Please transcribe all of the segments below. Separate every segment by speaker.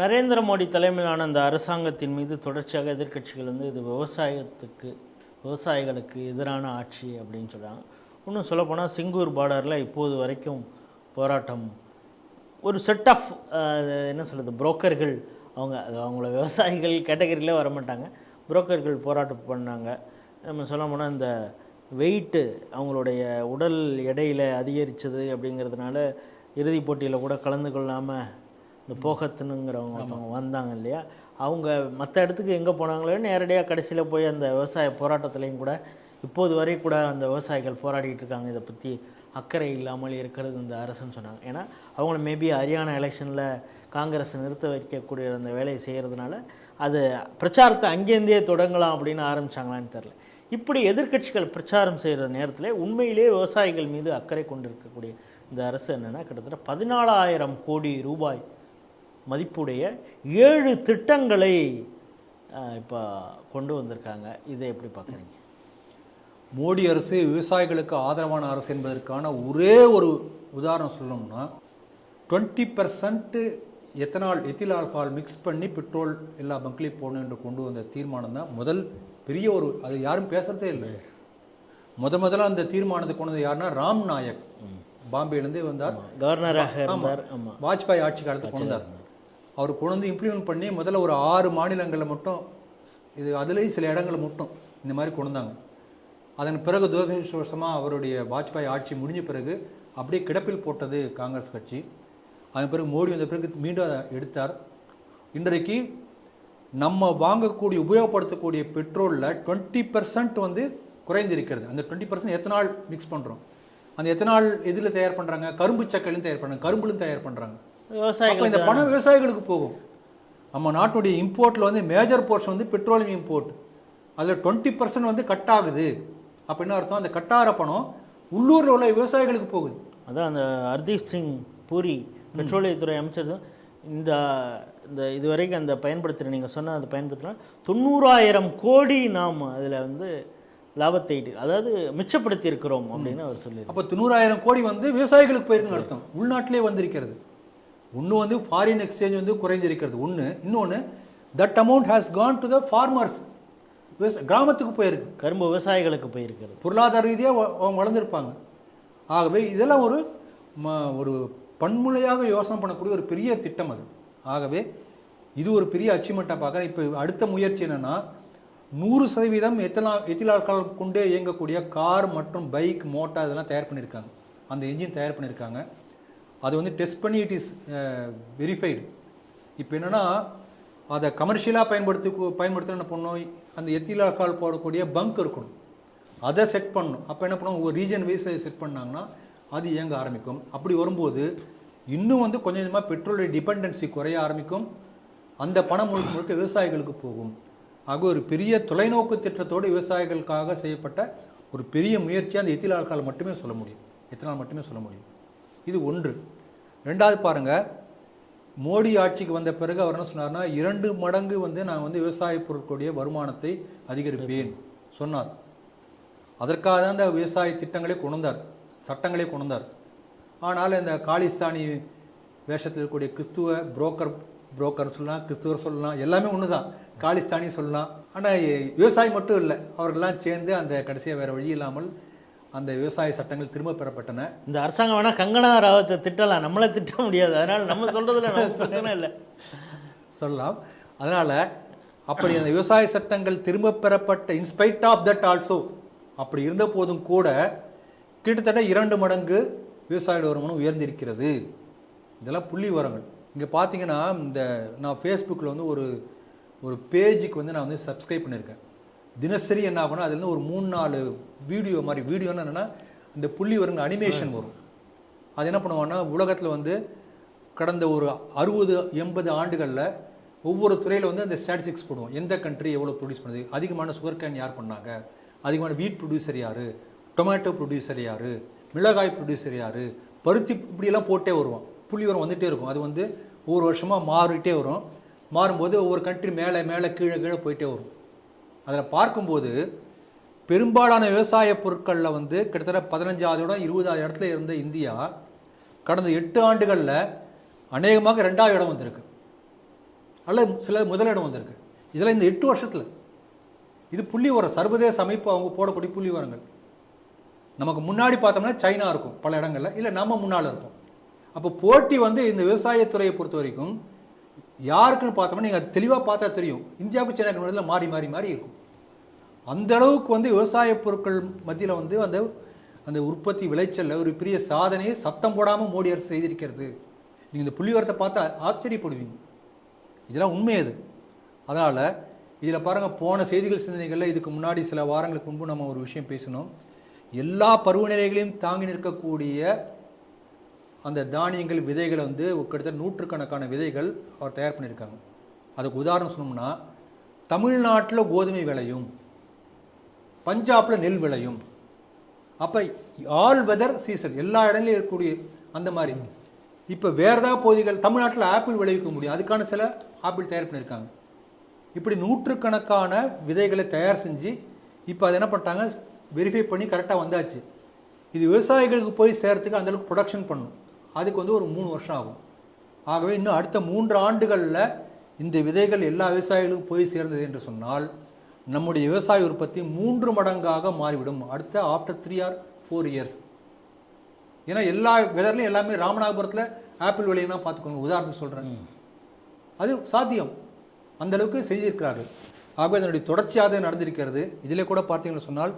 Speaker 1: நரேந்திர மோடி தலைமையிலான அந்த அரசாங்கத்தின் மீது தொடர்ச்சியாக எதிர்க்கட்சிகள் வந்து இது விவசாயத்துக்கு விவசாயிகளுக்கு எதிரான ஆட்சி அப்படின்னு சொல்கிறாங்க இன்னும் சொல்லப்போனால் சிங்கூர் பார்டரில் இப்போது வரைக்கும் போராட்டம். ஒரு செட் ஆஃப் என்ன சொல்கிறது புரோக்கர்கள் அவங்க அது அவங்கள விவசாயிகள் கேட்டகரியிலே வர மாட்டாங்க புரோக்கர்கள் போராட்டம் பண்ணாங்க. நம்ம சொல்ல போனால் இந்த வெயிட்டு அவங்களுடைய உடல் எடையில் அதிகரித்தது அப்படிங்கிறதுனால இறுதிப் போட்டியில் கூட கலந்து கொள்ளாமல் இந்த போகத்துனுங்கிறவங்க ஒருத்தவங்க வந்தாங்க இல்லையா? அவங்க மற்ற இடத்துக்கு எங்கே போனாங்களோ நேரடியாக கடைசியில் போய் அந்த விவசாய போராட்டத்துலேயும் கூட இப்போது வரை கூட அந்த விவசாயிகள் போராடிட்டு இருக்காங்க. இதை பற்றி அக்கறை இல்லாமல் இருக்கிறது இந்த அரசுன்னு சொன்னாங்க. ஏன்னா அவங்கள மேபி ஹரியானா எலெக்ஷனில் காங்கிரஸ் நிறுத்த வைக்கக்கூடிய அந்த வேலையை செய்கிறதுனால அது பிரச்சாரத்தை அங்கேருந்தே தொடங்கலாம் அப்படின்னு ஆரம்பிச்சாங்களான்னு தெரில இப்படி எதிர்க்கட்சிகள் பிரச்சாரம் செய்கிற நேரத்தில் உண்மையிலே விவசாயிகள் மீது அக்கறை கொண்டிருக்கக்கூடிய இந்த அரசு என்னென்னா கிட்டத்தட்ட பதினாலாயிரம் கோடி ரூபாய் மதிப்புடைய ஏழு திட்டங்களை இப்போ கொண்டு வந்திருக்காங்க. இதை எப்படி பார்க்குறீங்க?
Speaker 2: மோடி அரசு விவசாயிகளுக்கு ஆதரவான அரசு என்பதற்கான ஒரே ஒரு உதாரணம் சொல்லணும்னா twenty percent ethanol ethyl alcohol mix பண்ணி பெட்ரோல் எல்லா பங்க்லேயும் போகணும் என்று கொண்டு வந்த தீர்மானம் தான் முதல் பெரிய ஒரு அது யாரும் பேசுகிறதே இல்லை. முத முதல்ல அந்த தீர்மானத்தை கொண்டு வந்தது யாருன்னா ராம் நாயக். பாம்பேலேருந்தே வந்தார்.
Speaker 1: கவர்னராக
Speaker 2: வாஜ்பாய் ஆட்சி காலத்தில் கொண்டு வந்தார் அவர் கொண்டு வந்து இம்ப்ளிமெண்ட் பண்ணி முதல்ல ஒரு ஆறு மாநிலங்களில் மட்டும் இது அதுலேயும் சில இடங்களை மட்டும். இந்த மாதிரி கொண்டு வந்தாங்க அதன் பிறகு துரதிருஷ்டவசமாக அவருடைய வாஜ்பாய் ஆட்சி முடிஞ்ச பிறகு அப்படியே கிடப்பில் போட்டது காங்கிரஸ் கட்சி. அதன் பிறகு மோடி வந்த பிறகு மீண்டும் அதை எடுத்தார். இன்றைக்கு நம்ம வாங்கக்கூடிய உபயோகப்படுத்தக்கூடிய பெட்ரோலில் டுவெண்ட்டி பர்சன்ட் வந்து குறைந்திருக்கிறது. அந்த டுவெண்ட்டி பர்சன்ட் எத்தனால் மிக்ஸ் பண்ணுறோம் அந்த எத்தனால் எதில் தயார் பண்ணுறாங்க கரும்பு சக்கையிலும் தயார் பண்ணுறாங்க கரும்புலும் தயார் பண்ணுறாங்க
Speaker 1: விவசாயிகள்
Speaker 2: இந்த பணம் விவசாயிகளுக்கு போகும். நம்ம நாட்டுடைய இம்போர்ட்டில் வந்து மேஜர் போர்ஷன் வந்து பெட்ரோலியம் இம்போர்ட் அதில் டுவெண்ட்டி பர்சன்ட் வந்து கட் ஆகுது. அப்போ என்ன அர்த்தம்? அந்த கட்டார பணம் உள்ளூரில் உள்ள விவசாயிகளுக்கு போகுது.
Speaker 1: அதான் அந்த ஹர்தீப் சிங் பூரி பெட்ரோலியத்துறை அமைச்சர் இந்த இந்த இதுவரைக்கும் அந்த பயன்படுத்துகிற நீங்கள் சொன்ன அந்த பயன்படுத்தினா தொண்ணூறாயிரம் கோடி நாம் அதில் வந்து லாபத்தை அதாவது மிச்சப்படுத்தி இருக்கிறோம் அப்படின்னு அவர் சொல்லியிருக்கார்.
Speaker 2: அப்போ தொண்ணூறாயிரம் கோடி வந்து விவசாயிகளுக்கு போயிருக்குன்னு அர்த்தம். உள்நாட்டிலே வந்திருக்கிறது. ஒன்று வந்து ஃபாரின் எக்ஸ்சேஞ்ச் வந்து குறைந்திருக்கிறது ஒன்று இன்னொன்று that amount has gone to the farmers கிராமத்துக்கு போயிருக்கு.
Speaker 1: கரும்பு விவசாயிகளுக்கு போயிருக்கிறது.
Speaker 2: பொருளாதார ரீதியாக அவங்க வளர்ந்துருப்பாங்க. ஆகவே இதெல்லாம் ஒரு ம ஒரு பன்முறையாக யோசனை பண்ணக்கூடிய ஒரு பெரிய திட்டம் அது. ஆகவே இது ஒரு பெரிய அச்சீவ்மெண்ட்டாக பார்க்குறேன். இப்போ அடுத்த முயற்சி என்னென்னா நூறு சதவீதம் எத்தனா எத்திலால்கால் கொண்டே இயங்கக்கூடிய கார் மற்றும் பைக் மோட்டார் இதெல்லாம் தயார் பண்ணியிருக்காங்க. அந்த என்ஜின் தயார் பண்ணியிருக்காங்க. அது வந்து டெஸ்ட் பண்ணி இட் இஸ் வெரிஃபைடு இப்போ என்னென்னா அதை கமர்ஷியலாக பயன்படுத்தி பயன்படுத்த என்ன பண்ணணும் அந்த எத்தில் ஆல்கஹால் போடக்கூடிய பங்க் இருக்கணும். அதை செட் பண்ணணும். அப்போ என்ன பண்ணுவோம் ஒரு ரீஜன் வைஸ் செட் பண்ணாங்கன்னா அது இயங்க ஆரம்பிக்கும். அப்படி வரும்போது இன்னும் வந்து கொஞ்சம் கொஞ்சமாக பெட்ரோலுடைய டிபெண்டன்சி குறைய ஆரம்பிக்கும். அந்த பணம் முழுக்க முழுக்க விவசாயிகளுக்கு போகும். ஆக ஒரு பெரிய தொலைநோக்கு திட்டத்தோடு விவசாயிகளுக்காக செய்யப்பட்ட ஒரு பெரிய முயற்சியாக அந்த எத்தில் மட்டுமே சொல்ல முடியும். எத்தனால் மட்டுமே சொல்ல முடியும். இது ஒன்று. ரெண்டாவது பாருங்கள் மோடி ஆட்சிக்கு வந்த பிறகு அவர் என்ன சொன்னார்னா இரண்டு மடங்கு வந்து நான் வந்து விவசாய பொருட்களுடைய வருமானத்தை அதிகரிப்பேன் சொன்னார். அதற்காக தான் இந்த விவசாய திட்டங்களை கொண்டு சட்டங்களை கொண்டார். ஆனால் இந்த காலிஸ்தானி வேஷத்தில் இருக்கக்கூடிய கிறிஸ்துவ புரோக்கர் புரோக்கர் சொல்லலாம் கிறிஸ்துவர் சொல்லலாம் எல்லாமே ஒன்று தான் காலிஸ்தானி சொல்லலாம். ஆனால் விவசாயி மட்டும் இல்லை அவர்கள்லாம் சேர்ந்து அந்த கடைசியாக வேறு வழி இல்லாமல் அந்த விவசாய சட்டங்கள் திரும்ப பெறப்பட்டன.
Speaker 1: இந்த அரசாங்கம் வேணால் கங்கனா ராவத்தை திட்டலாம். நம்மளை திட்ட முடியாது. அதனால் நம்ம சொல்கிறதுல பிரச்சனை இல்லை.
Speaker 2: சொல்லலாம். அதனால் அப்படி அந்த விவசாய சட்டங்கள் திரும்ப பெறப்பட்ட இன்ஸ்பைட் ஆஃப் தட் ஆல்சோ அப்படி இருந்த போதும் கூட கிட்டத்தட்ட இரண்டு மடங்கு விவசாய வருமானம் உயர்ந்திருக்கிறது. இதெல்லாம் புள்ளி வரங்கள் இங்கே பார்த்தீங்கன்னா இந்த நான் ஃபேஸ்புக்கில் வந்து ஒரு ஒரு பேஜுக்கு வந்து நான் வந்து சப்ஸ்கிரைப் பண்ணியிருக்கேன். தினசரி என்ன ஆகும்னா அதுலேருந்து ஒரு மூணு நாலு வீடியோ மாதிரி வீடியோன்னு என்னென்னா இந்த புள்ளி வருங்க அனிமேஷன் வரும். அது என்ன பண்ணுவாங்கன்னா உலகத்தில் வந்து கடந்த ஒரு அறுபது எண்பது ஆண்டுகளில் ஒவ்வொரு துறையில் வந்து அந்த ஸ்டாட்டிஸ்டிக்ஸ் போடுவோம். எந்த கண்ட்ரி எவ்வளோ ப்ரொடியூஸ் பண்ணுது அதிகமான சுகர் கேன் யார் பண்ணாங்க அதிகமான வீட் ப்ரொடியூசர் யார் டொமேட்டோ ப்ரொடியூசர் யார் மிளகாய் ப்ரொடியூசர் யார் பருத்தி இப்படியெல்லாம் போட்டே வருவோம். புள்ளி வரம் வந்துகிட்டே இருக்கும். அது வந்து ஒவ்வொரு வருஷமாக மாறிட்டே வரும். மாறும்போது ஒவ்வொரு கண்ட்ரி மேலே மேலே கீழே கீழே போயிட்டே வரும். அதில் பார்க்கும்போது பெரும்பாலான விவசாய பொருட்களில் வந்து கிட்டத்தட்ட பதினஞ்சாவது இடம் இருபதாவது இடத்துல இருந்த இந்தியா கடந்த எட்டு ஆண்டுகளில் அநேகமாக ரெண்டாவது இடம் வந்திருக்கு. அல்ல சில முதலிடம் வந்திருக்கு. இதில் இந்த எட்டு வருஷத்தில் இது புள்ளி உரம் சர்வதேச அமைப்பு அவங்க போடக்கூடிய புள்ளி உரங்கள் நமக்கு முன்னாடி பார்த்தோம்னா சைனா இருக்கும் பல இடங்களில். இல்லை நம்ம முன்னால் இருப்போம். அப்போ போட்டி வந்து இந்த விவசாயத்துறையை பொறுத்த வரைக்கும் யாருக்குன்னு பார்த்தோம்னா நீங்கள் தெளிவாக பார்த்தா தெரியும். இந்தியாவுக்கு சைனாக்கு நடுவில் மாறி மாறி மாறி இருக்கும். அந்த அளவுக்கு வந்து விவசாய பொருட்கள் மத்தியில் வந்து அந்த அந்த உற்பத்தி விளைச்சலில் ஒரு பெரிய சாதனையை சத்தம் போடாமல் மோடி அரசு செய்திருக்கிறது. நீங்கள் இந்த புள்ளிவரத்தை பார்த்தா ஆச்சரியப்படுவீங்க. இதெல்லாம் உண்மை அது. அதனால் இதில் பாருங்கள் போன செய்திகள் சிந்தனைகளில் இதுக்கு முன்னாடி சில வாரங்களுக்கு முன்பு நம்ம ஒரு விஷயம் பேசணும் எல்லா பருவநிலைகளையும் தாங்கி நிற்கக்கூடிய அந்த தானியங்கள் விதைகளை வந்து கிட்டத்தட்ட நூற்றுக்கணக்கான விதைகள் அவர் தயார் பண்ணியிருக்காங்க. அதுக்கு உதாரணம் சொன்னோம்னா தமிழ்நாட்டில் கோதுமை விளையும் பஞ்சாப்பில் நெல் விளையும் அப்போ ஆல் வெதர் சீசன் எல்லா இடங்களிலும் இருக்கக்கூடிய அந்த மாதிரி. இப்போ வேறு ஏதாவது பகுதிகள் தமிழ்நாட்டில் ஆப்பிள் விளைவிக்க முடியும் அதுக்கான சில ஆப்பிள் தயார் பண்ணியிருக்காங்க. இப்படி நூற்றுக்கணக்கான விதைகளை தயார் செஞ்சு இப்போ அதை என்ன பண்ணிட்டாங்க வெரிஃபை பண்ணி கரெக்டாக வந்தாச்சு. இது விவசாயிகளுக்கு போய் சேர்த்துக்கு அந்த அளவுக்கு ப்ரொடக்ஷன் பண்ணும் அதுக்கு வந்து ஒரு மூணு வருஷம் ஆகும். ஆகவே இன்னும் அடுத்த மூன்று ஆண்டுகளில் இந்த விதைகள் எல்லா விவசாயிகளுக்கும் போய் சேர்ந்தது என்று சொன்னால் நம்முடைய விவசாய உற்பத்தி மூன்று மடங்காக மாறிவிடும். அடுத்த after three or four years ஏன்னா எல்லா வெதர்லையும் எல்லாமே ராமநாதபுரத்தில் ஆப்பிள் விளையும்னா பார்த்துக்கோங்க உதாரணத்துக்கு சொல்கிறேன் அது சாத்தியம். அந்த அளவுக்கு செஞ்சிருக்கிறார்கள் ஆகவே அதனுடைய தொடர்ச்சியாக நடந்திருக்கிறது. இதில் கூட பார்த்தீங்கன்னு சொன்னால்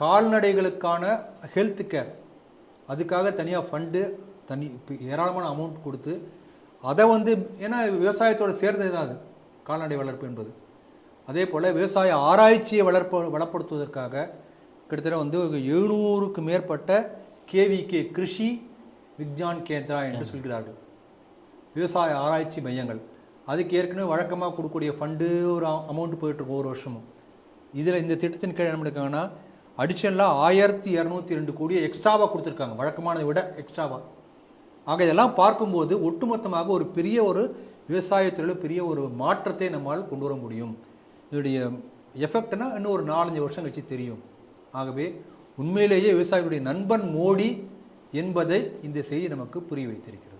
Speaker 2: கால்நடைகளுக்கான ஹெல்த் கேர் அதுக்காக தனியாக ஃபண்டு தனி ஏராளமான அமௌண்ட் கொடுத்து அதை வந்து ஏன்னா விவசாயத்தோடு சேர்ந்தது தான் அது கால்நடை வளர்ப்பு என்பது. அதே போல் விவசாய ஆராய்ச்சியை வளர்ப்ப வளப்படுத்துவதற்காக கிட்டத்தட்ட வந்து எழுநூறுக்கு மேற்பட்ட கேவிகே கிருஷி விக்ஞான் கேந்திரா என்று சொல்கிறார்கள். விவசாய ஆராய்ச்சி மையங்கள். அதுக்கு ஏற்கனவே வழக்கமாக கொடுக்கக்கூடிய ஃபண்டு ஒரு அமௌண்ட் போயிட்டுருக்கும் ஒரு வருஷமும். இதில் இந்த திட்டத்தின் கீழ் என்ன பண்ணிருக்காங்கன்னா அடிஷனலாக ஆயிரத்தி இரநூத்தி ரெண்டு கோடியை எக்ஸ்ட்ராவாக கொடுத்துருக்காங்க. வழக்கமானதை விட எக்ஸ்ட்ராவாக ஆக இதெல்லாம் பார்க்கும்போது ஒட்டுமொத்தமாக ஒரு பெரிய ஒரு விவசாயத்துறையில் பெரிய ஒரு மாற்றத்தை நம்மால் கொண்டு வர முடியும். இதனுடைய எஃபெக்ட்னா இன்னும் ஒரு நாலஞ்சு வருஷம் கழிச்சு தெரியும். ஆகவே உண்மையிலேயே விவசாயிகளுடைய நண்பன் மோடி என்பதை இந்த செய்தி நமக்கு புரிய வைத்திருக்கிறது.